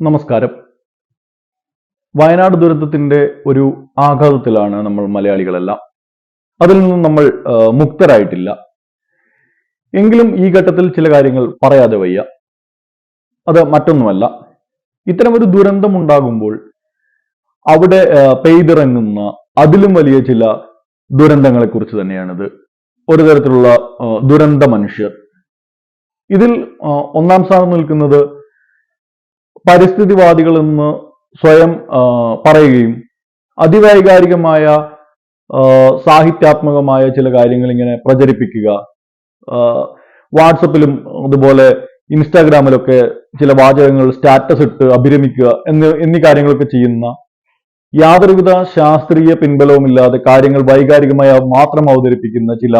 നമസ്കാരം. വയനാട് ദുരന്തത്തിന്റെ ഒരു ആഘാതത്തിലാണ് നമ്മൾ മലയാളികളെല്ലാം. അതിൽ നിന്നും നമ്മൾ മുക്തരായിട്ടില്ല. എങ്കിലും ഈ ഘട്ടത്തിൽ ചില കാര്യങ്ങൾ പറയാതെ വയ്യ. അത് മറ്റൊന്നുമല്ല. ഇത്തരമൊരു ദുരന്തം ഉണ്ടാകുമ്പോൾ അവിടെ പെയ്തിറങ്ങുന്ന അതിലും വലിയ ചില ദുരന്തങ്ങളെ കുറിച്ച് തന്നെയാണിത്. ഒരു തരത്തിലുള്ള ദുരന്ത മനുഷ്യർ. ഇതിൽ ഒന്നാം സ്ഥാനം നിൽക്കുന്നത് പരിസ്ഥിതിവാദികൾ എന്ന് സ്വയം പറയുകയും അതിവൈകാരികമായ സാഹിത്യാത്മകമായ ചില കാര്യങ്ങൾ ഇങ്ങനെ പ്രചരിപ്പിക്കുക വാട്സപ്പിലും അതുപോലെ ഇൻസ്റ്റാഗ്രാമിലൊക്കെ ചില വാചകങ്ങൾ സ്റ്റാറ്റസ് ഇട്ട് അഭിരമിക്കുക എന്ന് എന്നീ കാര്യങ്ങളൊക്കെ ചെയ്യുന്ന യാതൊരുവിധ ശാസ്ത്രീയ പിൻബലവുമില്ലാതെ കാര്യങ്ങൾ വൈകാരികമായ മാത്രം അവതരിപ്പിക്കുന്ന ചില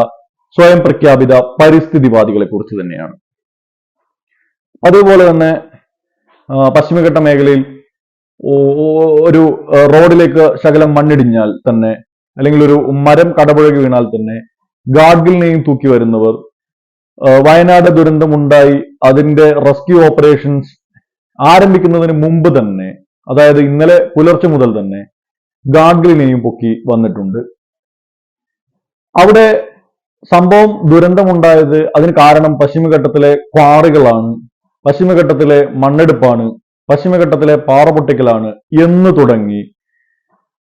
സ്വയം പ്രഖ്യാപിത പരിസ്ഥിതിവാദികളെ കുറിച്ച് തന്നെയാണ്. അതുപോലെ തന്നെ പശ്ചിമഘട്ട മേഖലയിൽ ഒരു റോഡിലേക്ക് ശകലം മണ്ണിടിഞ്ഞാൽ തന്നെ അല്ലെങ്കിൽ ഒരു മരം കടപുഴകി വീണാൽ തന്നെ ഗാഡ്ഗിലിനെയും തൂക്കി വരുന്നവർ വയനാട് ദുരന്തമുണ്ടായി അതിന്റെ റെസ്ക്യൂ ഓപ്പറേഷൻസ് ആരംഭിക്കുന്നതിന് മുമ്പ് തന്നെ അതായത് ഇന്നലെ പുലർച്ചെ മുതൽ തന്നെ ഗാഡ്ഗിലിനെയും പൊക്കി വന്നിട്ടുണ്ട്. അവിടെ സംഭവം ദുരന്തമുണ്ടായത് അതിന് കാരണം പശ്ചിമഘട്ടത്തിലെ ക്വാറികളാണ്. പശ്ചിമഘട്ടത്തിലെ മണ്ണെടുപ്പാണ് പശ്ചിമഘട്ടത്തിലെ പാറ പൊട്ടിക്കലാണ് എന്ന് തുടങ്ങി.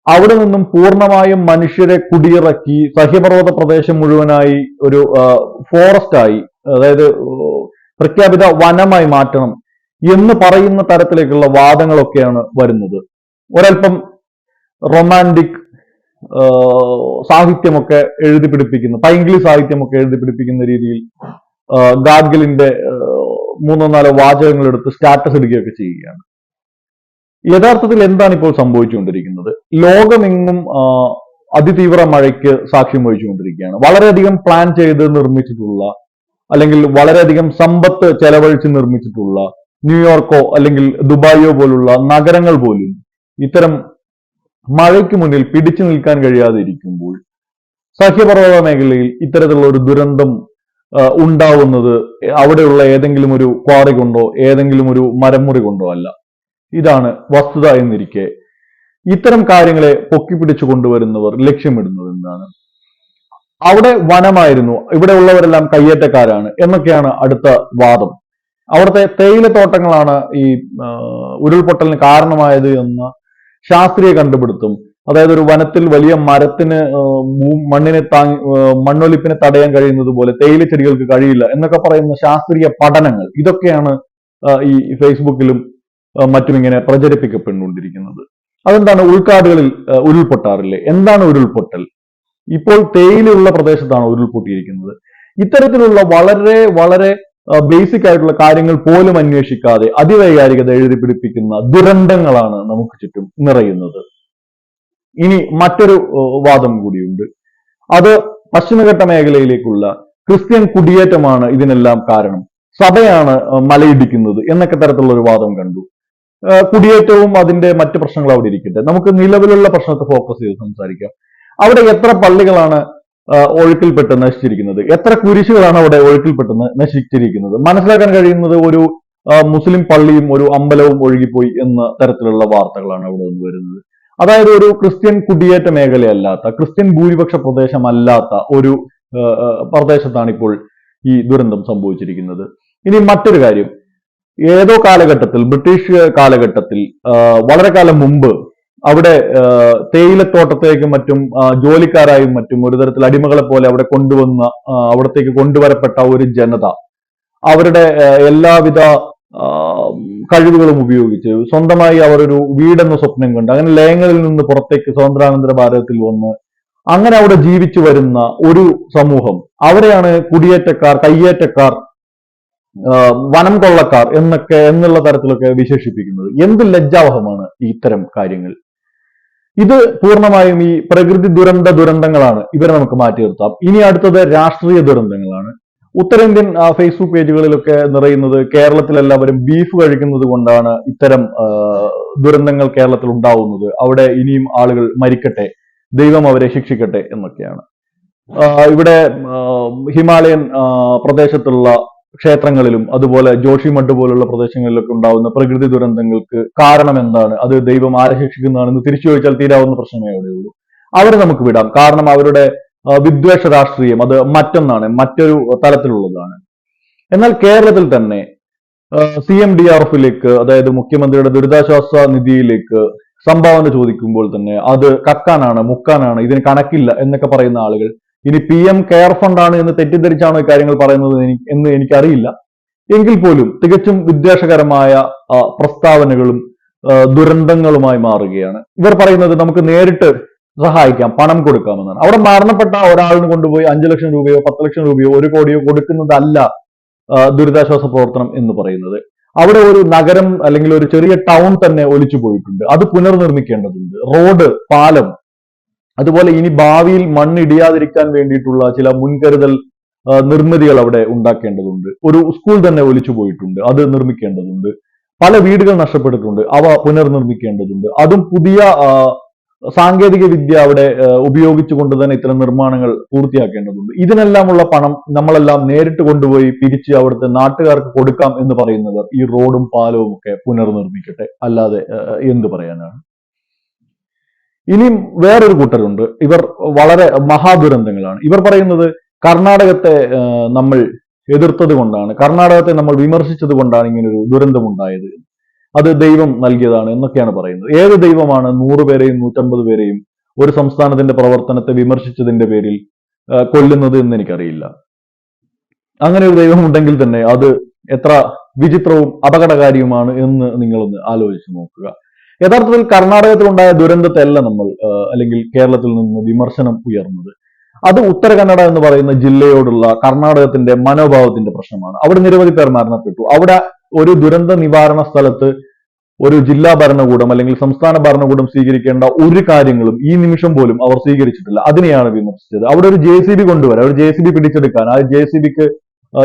അവിടെ നിന്നും പൂർണമായും മനുഷ്യരെ കുടിയിറക്കി സഹ്യപർവത പ്രദേശം മുഴുവനായി ഒരു ഫോറസ്റ്റ് ആയി അതായത് പ്രഖ്യാപിത വനമായി മാറ്റണം എന്ന് പറയുന്ന തരത്തിലേക്കുള്ള വാദങ്ങളൊക്കെയാണ് വരുന്നത്. ഒരൽപ്പം റൊമാന്റിക് സാഹിത്യമൊക്കെ എഴുതി പിടിപ്പിക്കുന്ന പൈങ്കിളി സാഹിത്യമൊക്കെ എഴുതി പിടിപ്പിക്കുന്ന രീതിയിൽ ഗാഡ്ഗിലിന്റെ മൂന്നോ നാലോ വാചകങ്ങൾ എടുത്ത് സ്റ്റാറ്റസ് ഇടുകയൊക്കെ ചെയ്യുകയാണ്. യഥാർത്ഥത്തിൽ എന്താണ് ഇപ്പോൾ സംഭവിച്ചുകൊണ്ടിരിക്കുന്നത്? ലോകമെങ്ങും അതിതീവ്ര മഴയ്ക്ക് സാക്ഷ്യം വഹിച്ചുകൊണ്ടിരിക്കുകയാണ്. വളരെയധികം പ്ലാൻ ചെയ്ത് നിർമ്മിച്ചിട്ടുള്ള അല്ലെങ്കിൽ വളരെയധികം സമ്പത്ത് ചെലവഴിച്ച് നിർമ്മിച്ചിട്ടുള്ള ന്യൂയോർക്കോ അല്ലെങ്കിൽ ദുബായോ പോലുള്ള നഗരങ്ങൾ പോലും ഇത്തരം മഴയ്ക്ക് മുന്നിൽ പിടിച്ചു നിൽക്കാൻ കഴിയാതെ ഇരിക്കുമ്പോൾ സഹ്യപർവത മേഖലയിൽ ഇത്തരത്തിലുള്ള ഒരു ദുരന്തം ഉണ്ടാവുന്നത് അവിടെയുള്ള ഏതെങ്കിലും ഒരു ക്വാറി കൊണ്ടോ ഏതെങ്കിലും ഒരു മരമുറി കൊണ്ടോ അല്ല. ഇതാണ് വസ്തുത എന്നിരിക്കെ. ഇത്തരം കാര്യങ്ങളെ പൊക്കിപ്പിടിച്ചു കൊണ്ടുവരുന്നവർ ലക്ഷ്യമിടുന്നത് എന്താണ്? അവിടെ വനമായിരുന്നു. ഇവിടെ ഉള്ളവരെല്ലാം കയ്യേറ്റക്കാരാണ്. എന്നൊക്കെയാണ് അടുത്ത വാദം. അവിടുത്തെ തേയിലത്തോട്ടങ്ങളാണ് ഈ ഉരുൾപൊട്ടലിന് കാരണമായത് എന്ന ശാസ്ത്രീയ കണ്ടുപിടുത്തം. അതായത് ഒരു വനത്തിൽ വലിയ മരത്തിന് മണ്ണിനെ താങ്ങി മണ്ണൊലിപ്പിനെ തടയാൻ കഴിയുന്നത് പോലെ തേയില ചെടികൾക്ക് കഴിയില്ല എന്നൊക്കെ പറയുന്ന ശാസ്ത്രീയ പഠനങ്ങൾ. ഇതൊക്കെയാണ് ഈ ഫേസ്ബുക്കിലും മറ്റും ഇങ്ങനെ പ്രചരിപ്പിക്കപ്പെട്ടുകൊണ്ടിരിക്കുന്നത്. അതെന്താണ് ഉൾക്കാടുകളിൽ ഉരുൾപൊട്ടാറില്ലേ? എന്താണ് ഉരുൾപൊട്ടൽ? ഇപ്പോൾ തേയിലുള്ള പ്രദേശത്താണ് ഉരുൾപൊട്ടിയിരിക്കുന്നത്. ഇത്തരത്തിലുള്ള വളരെ വളരെ ബേസിക് ആയിട്ടുള്ള കാര്യങ്ങൾ പോലും അന്വേഷിക്കാതെ അതിവൈകാരികത എഴുതി പിടിപ്പിക്കുന്ന ദുരന്തങ്ങളാണ് നമുക്ക് ചുറ്റും നിറയുന്നത്. ഇനി മറ്റൊരു വാദം കൂടിയുണ്ട്. അത് പശ്ചിമഘട്ട മേഖലയിലേക്കുള്ള ക്രിസ്ത്യൻ കുടിയേറ്റമാണ് ഇതിനെല്ലാം കാരണം. സഭയാണ് മലയിടിക്കുന്നത് എന്നൊക്കെ തരത്തിലുള്ള ഒരു വാദം കണ്ടു. കുടിയേറ്റവും അതിന്റെ മറ്റു പ്രശ്നങ്ങൾ അവിടെ ഇരിക്കട്ടെ. നമുക്ക് നിലവിലുള്ള പ്രശ്നത്തെ ഫോക്കസ് ചെയ്ത് സംസാരിക്കാം. അവിടെ എത്ര പള്ളികളാണ് ഒഴുക്കിൽപ്പെട്ട് നശിച്ചിരിക്കുന്നത്? എത്ര കുരിശുകളാണ് അവിടെ ഒഴുക്കിൽപ്പെട്ട് നശിച്ചിരിക്കുന്നത്? മനസ്സിലാക്കാൻ കഴിയുന്നത് ഒരു മുസ്ലിം പള്ളിയും ഒരു അമ്പലവും ഒഴുകിപ്പോയി എന്ന തരത്തിലുള്ള വാർത്തകളാണ് അവിടെ നിന്ന് വരുന്നത്. അതായത് ഒരു ക്രിസ്ത്യൻ കുടിയേറ്റ മേഖലയല്ലാത്ത ക്രിസ്ത്യൻ ഭൂരിപക്ഷ പ്രദേശമല്ലാത്ത ഒരു പ്രദേശത്താണ് ഇപ്പോൾ ഈ ദുരന്തം സംഭവിച്ചിരിക്കുന്നത്. ഇനി മറ്റൊരു കാര്യം. ഏതോ കാലഘട്ടത്തിൽ ബ്രിട്ടീഷ് കാലഘട്ടത്തിൽ വളരെ കാലം മുമ്പ് അവിടെ തേയിലത്തോട്ടത്തേക്കും മറ്റും ജോലിക്കാരായും മറ്റും ഒരു തരത്തിൽ അടിമകളെ പോലെ അവിടെ കൊണ്ടുവന്ന അവിടത്തേക്ക് കൊണ്ടുവരപ്പെട്ട ഒരു ജനത അവരുടെ എല്ലാവിധ കഴിവുകളും ഉപയോഗിച്ച് സ്വന്തമായി അവർ ഒരു വീടെന്ന സ്വപ്നം കണ്ട് അങ്ങനെ ലയങ്ങളിൽ നിന്ന് പുറത്തേക്ക് സ്വതന്ത്രാനന്തര ഭാരതത്തിൽ വന്ന് അങ്ങനെ അവിടെ ജീവിച്ചു വരുന്ന ഒരു സമൂഹം. അവരെയാണ് കുടിയേറ്റക്കാർ കയ്യേറ്റക്കാർ വനം കൊള്ളക്കാർ എന്നൊക്കെ എന്നുള്ള തരത്തിലൊക്കെ വിശേഷിപ്പിക്കുന്നത്. എന്ത് ലജ്ജാവഹമാണ് ഇത്തരം കാര്യങ്ങൾ? ഇത് പൂർണമായും ഈ പ്രകൃതി ദുരന്ത ദുരന്തങ്ങളാണ്. ഇവരെ നമുക്ക് മാറ്റി നിർത്താം ഇനി അടുത്തത് രാഷ്ട്രീയ ദുരന്തങ്ങളാണ്. ഉത്തരേന്ത്യൻ ഫേസ്ബുക്ക് പേജുകളിലൊക്കെ നിറയുന്നത് കേരളത്തിൽ എല്ലാവരും ബീഫ് കഴിക്കുന്നത് കൊണ്ടാണ് ഇത്തരം ദുരന്തങ്ങൾ കേരളത്തിൽ ഉണ്ടാവുന്നത്. അവിടെ ഇനിയും ആളുകൾ മരിക്കട്ടെ ദൈവം അവരെ ശിക്ഷിക്കട്ടെ എന്നൊക്കെയാണ്. ഇവിടെ ഹിമാലയൻ പ്രദേശത്തുള്ള ക്ഷേത്രങ്ങളിലും അതുപോലെ ജോഷിമഡ് പോലുള്ള പ്രദേശങ്ങളിലൊക്കെ ഉണ്ടാവുന്ന പ്രകൃതി ദുരന്തങ്ങൾക്ക് കാരണം എന്താണ് അത് ദൈവം ആരെ ശിക്ഷിക്കുന്നതാണെന്ന് തിരിച്ചു ചോദിച്ചാൽ തീരാവുന്ന പ്രശ്നമേ അവിടെയുള്ളൂ. അവരെ നമുക്ക് വിടാം. കാരണം അവരുടെ വിദ്വേഷ രാഷ്ട്രീയം അത് മറ്റൊന്നാണ് മറ്റൊരു തലത്തിലുള്ളതാണ്. എന്നാൽ കേരളത്തിൽ തന്നെ സി എം ഡി ആർ എഫിലേക്ക് അതായത് മുഖ്യമന്ത്രിയുടെ ദുരിതാശ്വാസ നിധിയിലേക്ക് സംഭാവന ചോദിക്കുമ്പോൾ തന്നെ അത് കക്കാനാണ് മുക്കാനാണ് ഇതിന് കണക്കില്ല എന്നൊക്കെ പറയുന്ന ആളുകൾ ഇനി പി എം കെയർ ഫണ്ടാണ് എന്ന് തെറ്റിദ്ധരിച്ചാണോ കാര്യങ്ങൾ പറയുന്നത് എന്ന് എനിക്കറിയില്ല. എങ്കിൽ പോലും തികച്ചും വിദ്വേഷകരമായ പ്രസ്താവനകളും ദുരന്തങ്ങളുമായി മാറുകയാണ്. ഇവർ പറയുന്നത് നമുക്ക് നേരിട്ട് സഹായിക്കാം പണം കൊടുക്കാമെന്നാണ്. അവിടെ മരണപ്പെട്ട ഒരാളിന് കൊണ്ടുപോയി അഞ്ചു ലക്ഷം രൂപയോ പത്ത് ലക്ഷം രൂപയോ ഒരു കോടിയോ കൊടുക്കുന്നതല്ല ദുരിതാശ്വാസ പ്രവർത്തനം എന്ന് പറയുന്നത്. അവിടെ ഒരു നഗരം അല്ലെങ്കിൽ ഒരു ചെറിയ ടൗൺ തന്നെ ഒലിച്ചു പോയിട്ടുണ്ട്. അത് പുനർനിർമ്മിക്കേണ്ടതുണ്ട്. റോഡ് പാലം. അതുപോലെ ഇനി ഭാവിയിൽ മണ്ണിടിയാതിരിക്കാൻ വേണ്ടിയിട്ടുള്ള ചില മുൻകരുതൽ നിർമ്മിതികൾ അവിടെ ഉണ്ടാക്കേണ്ടതുണ്ട്. ഒരു സ്കൂൾ തന്നെ ഒലിച്ചു പോയിട്ടുണ്ട്. അത് നിർമ്മിക്കേണ്ടതുണ്ട്. പല വീടുകൾ നഷ്ടപ്പെട്ടിട്ടുണ്ട്. അവ പുനർനിർമ്മിക്കേണ്ടതുണ്ട്. അതും പുതിയ സാങ്കേതിക വിദ്യ അവിടെ ഉപയോഗിച്ചുകൊണ്ട് തന്നെ ഇത്തരം നിർമ്മാണങ്ങൾ പൂർത്തിയാക്കേണ്ടതുണ്ട്. ഇതിനെല്ലാമുള്ള പണം നമ്മളെല്ലാം നേരിട്ട് കൊണ്ടുപോയി പിരിച്ച് അവിടുത്തെ നാട്ടുകാർക്ക് കൊടുക്കാം എന്ന് പറയുന്നവർ ഈ റോഡും പാലവും ഒക്കെ പുനർനിർമ്മിക്കട്ടെ. അല്ലാതെ എന്ത് പറയാനാണ്? ഇനിയും വേറൊരു കൂട്ടരുണ്ട്. ഇവർ വളരെ മഹാദുരന്തങ്ങളാണ്. ഇവർ പറയുന്നത് കർണാടകത്തെ നമ്മൾ എതിർത്തത് കൊണ്ടാണ്. കർണാടകത്തെ നമ്മൾ വിമർശിച്ചത് കൊണ്ടാണ് ഇങ്ങനൊരു ദുരന്തമുണ്ടായത് അത് ദൈവം നൽകിയതാണ് എന്നൊക്കെയാണ് പറയുന്നത്. ഏത് ദൈവമാണ് നൂറ് പേരെയും നൂറ്റമ്പത് പേരെയും ഒരു സംസ്ഥാനത്തിന്റെ പ്രവർത്തനത്തെ വിമർശിച്ചതിന്റെ പേരിൽ കൊല്ലുന്നത് എന്ന് എനിക്കറിയില്ല. അങ്ങനെ ഒരു ദൈവം ഉണ്ടെങ്കിൽ തന്നെ അത് എത്ര വിചിത്രവും അപകടകാരിയുമാണ് എന്ന് നിങ്ങളൊന്ന് ആലോചിച്ച് നോക്കുക. യഥാർത്ഥത്തിൽ കർണാടകത്തിൽ ഉണ്ടായ ദുരന്തത്തെ അല്ല നമ്മൾ അല്ലെങ്കിൽ കേരളത്തിൽ നിന്ന് വിമർശനം ഉയർന്നത്. അത് ഉത്തര കന്നഡ എന്ന് പറയുന്ന ജില്ലയോടുള്ള കർണാടകത്തിന്റെ മനോഭാവത്തിന്റെ പ്രശ്നമാണ്. അവിടെ നിരവധി പേർ മരണപ്പെട്ടു. അവിടെ ഒരു ദുരന്ത നിവാരണ സ്ഥലത്ത് ഒരു ജില്ലാ ഭരണകൂടം അല്ലെങ്കിൽ സംസ്ഥാന ഭരണകൂടം സ്വീകരിക്കേണ്ട ഒരു കാര്യങ്ങളും ഈ നിമിഷം പോലും അവർ സ്വീകരിച്ചിട്ടില്ല. അതിനെയാണ് വിമർശിച്ചത്. അവിടെ ഒരു ജെ സി ബി കൊണ്ടുവരാൻ ഒരു ജെ സി ബി പിടിച്ചെടുക്കാൻ ആ ജെ സി ബിക്ക്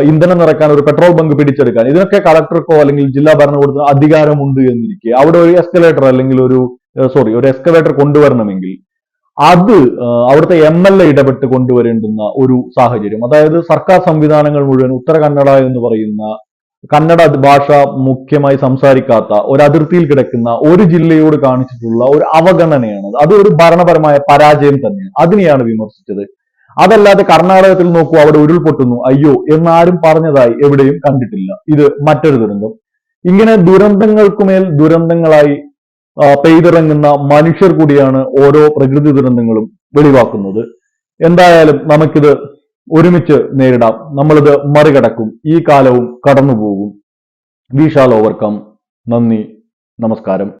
ഇന്ധനം നിറക്കാൻ ഒരു പെട്രോൾ ബങ്ക് പിടിച്ചെടുക്കാൻ ഇതിനൊക്കെ കളക്ടർക്കോ അല്ലെങ്കിൽ ജില്ലാ ഭരണകൂടത്തിനോ അധികാരമുണ്ട് എന്നിരിക്കെ അവിടെ ഒരു എസ്കലേറ്റർ അല്ലെങ്കിൽ ഒരു സോറി ഒരു എസ്കലേറ്റർ കൊണ്ടുവരണമെങ്കിൽ അത് അവിടുത്തെ എം എൽ എ ഇടപെട്ട് കൊണ്ടുവരേണ്ടുന്ന ഒരു സാഹചര്യം അതായത് സർക്കാർ സംവിധാനങ്ങൾ മുഴുവൻ ഉത്തര കന്നഡ എന്ന് പറയുന്ന കന്നഡ ഭാഷ മുഖ്യമായി സംസാരിക്കാത്ത ഒരു അതിർത്തിയിൽ കിടക്കുന്ന ഒരു ജില്ലയോട് കാണിച്ചിട്ടുള്ള ഒരു അവഗണനയാണ് അത്. ഒരു ഭരണപരമായ പരാജയം തന്നെയാണ്. അതിനെയാണ് വിമർശിച്ചത്. അതല്ലാതെ കർണാടകത്തിൽ നോക്കൂ അവിടെ ഉരുൾപൊട്ടുന്നു. അയ്യോ എന്നാരും പറഞ്ഞതായി എവിടെയും കണ്ടിട്ടില്ല. ഇത് മറ്റൊരു ദുരന്തം. ഇങ്ങനെ ദുരന്തങ്ങൾക്കുമേൽ ദുരന്തങ്ങളായി പെയ്തിറങ്ങുന്ന മനുഷ്യർ കൂടിയാണ് ഓരോ പ്രകൃതി ദുരന്തങ്ങളും വെളിവാക്കുന്നത്. എന്തായാലും നമുക്കിത് ഒരുമിച്ച് നേരിടാം. നമ്മളിത് മറികടക്കും. ഈ കാലവും കടന്നുപോകും. വി ഷാൽ ഓവർകം നന്ദി. നമസ്കാരം.